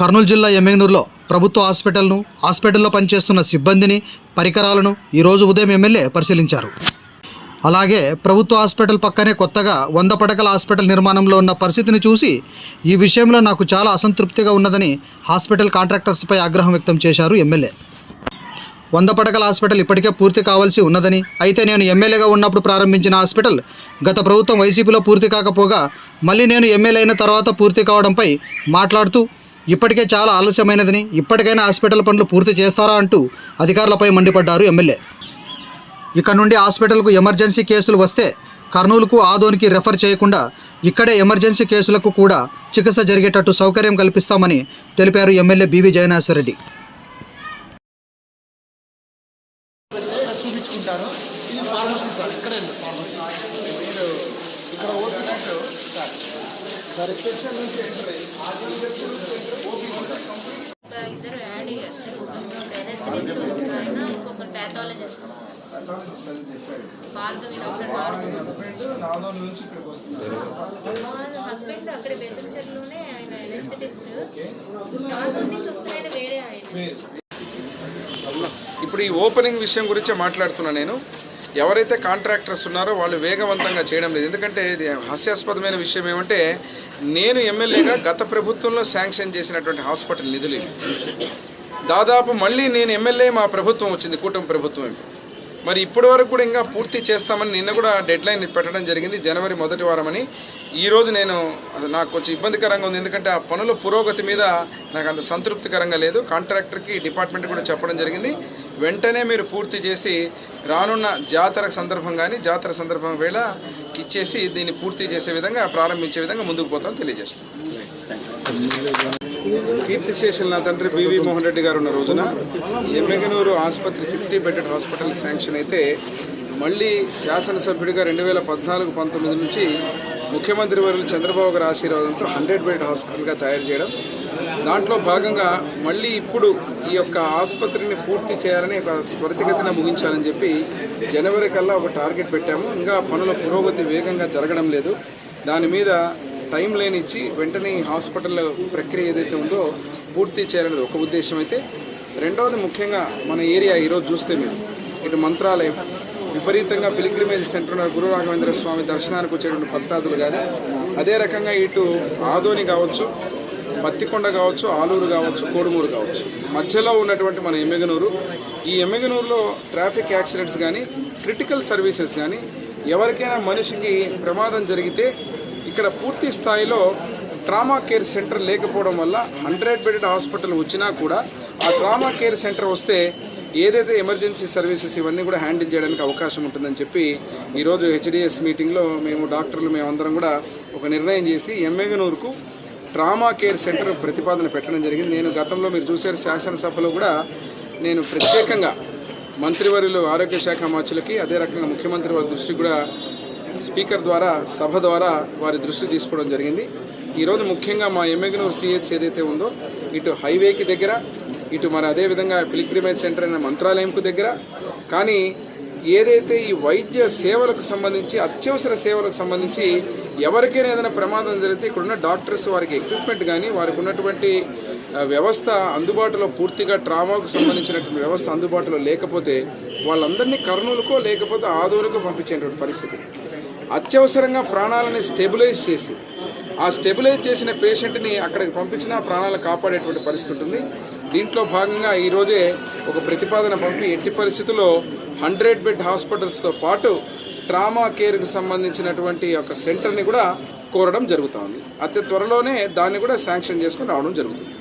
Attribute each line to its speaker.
Speaker 1: కర్నూలు జిల్లా ఎమ్మెగనూరులో ప్రభుత్వ హాస్పిటల్ను హాస్పిటల్లో పనిచేస్తున్న సిబ్బందిని పరికరాలను ఈరోజు ఉదయం ఎమ్మెల్యే పరిశీలించారు. అలాగే ప్రభుత్వ హాస్పిటల్ పక్కనే కొత్తగా వంద పడకల హాస్పిటల్ నిర్మాణంలో ఉన్న పరిస్థితిని చూసి ఈ విషయంలో నాకు చాలా అసంతృప్తిగా ఉన్నదని హాస్పిటల్ కాంట్రాక్టర్స్పై ఆగ్రహం వ్యక్తం చేశారు ఎమ్మెల్యే. వంద పడకల హాస్పిటల్ ఇప్పటికే పూర్తి కావాల్సి ఉన్నదని అయితే నేను ఎమ్మెల్యేగా ఉన్నప్పుడు ప్రారంభించిన హాస్పిటల్ గత ప్రభుత్వం వైసీపీలో పూర్తి కాకపోగా మళ్ళీ నేను ఎమ్మెల్యే అయిన తర్వాత పూర్తి కావడంపై మాట్లాడుతూ ఇప్పటికే చాలా ఆలస్యమైనదని ఇప్పటికైనా హాస్పిటల్ పనులు పూర్తి చేస్తారా అంటూ అధికారులపై మండిపడ్డారు ఎమ్మెల్యే. ఇక నుండి హాస్పిటల్కు ఎమర్జెన్సీ కేసులు వస్తే కర్నూలుకు ఆదోనికి రెఫర్ చేయకుండా ఇక్కడే ఎమర్జెన్సీ కేసులకు కూడా చికిత్స జరిగేటట్టు సౌకర్యం కల్పిస్తామని తెలిపారు ఎమ్మెల్యే బీవీ జయనాథరెడ్డి
Speaker 2: చూపించుకుంటారు ఇది ఫార్మసీ సార్ ఇక్కడే ఫార్మసీ. మీరు ఇక్కడ ఓపీ సార్ సార్ నుంచి ఎంటర్ అయ్యి ఆర్డర్ నుంచి ఎంటర్. ఓపీ
Speaker 3: ఇద్దరు యాడ్ ఇంకొక pathologist Bhargavi doctor Bhargavi
Speaker 2: husband
Speaker 3: అక్కడ బెదిరించడంలోనే ఆయన నుంచి వేరే ఆయన
Speaker 4: ఇప్పుడు ఈ ఓపెనింగ్ విషయం గురించి మాట్లాడుతున్నా నేను. ఎవరైతే కాంట్రాక్టర్స్ ఉన్నారో వాళ్ళు వేగవంతంగా చేయడం లేదు. ఎందుకంటే ఇది హాస్యాస్పదమైన విషయం ఏమంటే నేను ఎమ్మెల్యేగా గత ప్రభుత్వంలో శాంక్షన్ చేసినటువంటి హాస్పిటల్ నిధులు దాదాపు మళ్ళీ నేను ఎమ్మెల్యే మా ప్రభుత్వం వచ్చింది కూటమి ప్రభుత్వం మరి ఇప్పటి వరకు కూడా ఇంకా పూర్తి చేస్తామని నిన్న కూడా డెడ్ లైన్ పెట్టడం జరిగింది జనవరి మొదటి వారమని. ఈరోజు నేను అది నాకు కొంచెం ఇబ్బందికరంగా ఉంది ఎందుకంటే ఆ పనుల పురోగతి మీద నాకు అంత సంతృప్తికరంగా లేదు. కాంట్రాక్టర్కి డిపార్ట్మెంట్ కూడా చెప్పడం జరిగింది. వెంటనే మీరు పూర్తి చేసి రానున్న జాతర సందర్భం కానీ జాతర సందర్భం వేళ ఇచ్చేసి దీన్ని పూర్తి చేసే విధంగా ప్రారంభించే విధంగా ముందుకు పోతాం తెలియజేస్తాం కీర్తిశేషులు నా తండ్రి బివి మోహన్ రెడ్డి గారు ఉన్న రోజున ఎమ్మెగనూరు ఆసుపత్రి ఫిఫ్టీ బెడెడ్ హాస్పిటల్ శాంక్షన్ అయితే మళ్ళీ శాసనసభ్యుడిగా రెండు వేల పద్నాలుగు పంతొమ్మిది నుంచి ముఖ్యమంత్రి వర్యులు చంద్రబాబు గారి ఆశీర్వాదంతో హండ్రెడ్ బెడ్ హాస్పిటల్గా తయారు చేయడం. దాంట్లో భాగంగా మళ్ళీ ఇప్పుడు ఈ యొక్క ఆసుపత్రిని పూర్తి చేయాలని ఒక త్వరితగతిన ముగించాలని చెప్పి జనవరి కల్లా ఒక టార్గెట్ పెట్టాము. ఇంకా పనుల పురోగతి వేగంగా జరగడం లేదు. దాని మీద టైం లేనిచ్చి ఇచ్చి వెంటనే హాస్పిటల్ ప్రక్రియ ఏదైతే ఉందో పూర్తి చేయాలనేది ఒక ఉద్దేశం అయితే రెండవది ముఖ్యంగా మన ఏరియా ఈరోజు చూస్తే మీరు ఇటు మంత్రాలయం విపరీతంగా పిలిగ్రిమేజ్ సెంటర్ ఉన్న గురు రాఘవేంద్ర స్వామి దర్శనానికి వచ్చేటువంటి భక్తాదులు కానీ అదే రకంగా ఇటు ఆదోని కావచ్చు పత్తికొండ కావచ్చు ఆలూరు కావచ్చు కోడుమూరు కావచ్చు. మధ్యలో ఉన్నటువంటి మన ఎమ్మెగనూరు. ఈ ఎమ్మెగనూరులో ట్రాఫిక్ యాక్సిడెంట్స్ కానీ క్రిటికల్ సర్వీసెస్ కానీ ఎవరికైనా మనిషికి ప్రమాదం జరిగితే ఇక్కడ పూర్తి స్థాయిలో ట్రామా కేర్ సెంటర్ లేకపోవడం వల్ల హండ్రెడ్ బెడెడ్ హాస్పిటల్ వచ్చినా కూడా ఆ ట్రామా కేర్ సెంటర్ వస్తే ఏదైతే ఎమర్జెన్సీ సర్వీసెస్ ఇవన్నీ కూడా హ్యాండిల్ చేయడానికి అవకాశం ఉంటుందని చెప్పి ఈరోజు హెచ్డిఎస్ మీటింగ్లో మేము డాక్టర్లు మేమందరం కూడా ఒక నిర్ణయం చేసి ఎమ్మెగనూరుకు ట్రామా కేర్ సెంటర్ ప్రతిపాదన పెట్టడం జరిగింది. నేను గతంలో మీరు చూశారు శాసనసభలో కూడా నేను ప్రత్యేకంగా మంత్రివర్యులు ఆరోగ్య శాఖ మార్చులకి అదే రకంగా ముఖ్యమంత్రి వారి దృష్టికి కూడా స్పీకర్ ద్వారా సభ ద్వారా వారి దృష్టి తీసుకోవడం జరిగింది. ఈరోజు ముఖ్యంగా మా ఎమ్మెగనూరు సిహెచ్ ఏదైతే ఉందో ఇటు హైవేకి దగ్గర ఇటు మరి అదేవిధంగా పిలిగ్రిమేజ్ సెంటర్ అయిన మంత్రాలయంకు దగ్గర. కానీ ఏదైతే ఈ వైద్య సేవలకు సంబంధించి అత్యవసర సేవలకు సంబంధించి ఎవరికైనా ఏదైనా ప్రమాదం జరిగితే ఇక్కడున్న డాక్టర్స్ వారికి ఎక్విప్మెంట్ కానీ వారికి ఉన్నటువంటి వ్యవస్థ అందుబాటులో పూర్తిగా ట్రామాకు సంబంధించినటువంటి వ్యవస్థ అందుబాటులో లేకపోతే వాళ్ళందరినీ కర్నూలుకో లేకపోతే ఆదూరుకో పంపించేటువంటి పరిస్థితి. అత్యవసరంగా ప్రాణాలని స్టెబిలైజ్ చేసి ఆ స్టెబిలైజ్ చేసిన పేషెంట్ని అక్కడికి పంపించినా ప్రాణాలు కాపాడేటువంటి పరిస్థితి ఉంటుంది. దీంట్లో భాగంగా ఈరోజే ఒక ప్రతిపాదన పంపి ఎట్టి పరిస్థితుల్లో హండ్రెడ్ బెడ్ హాస్పిటల్స్తో పాటు ట్రామా కేర్కు సంబంధించినటువంటి ఒక సెంటర్ని కూడా కోరడం జరుగుతోంది అతి త్వరలోనే దాన్ని కూడా శాంక్షన్ చేసుకుని రావడం జరుగుతుంది.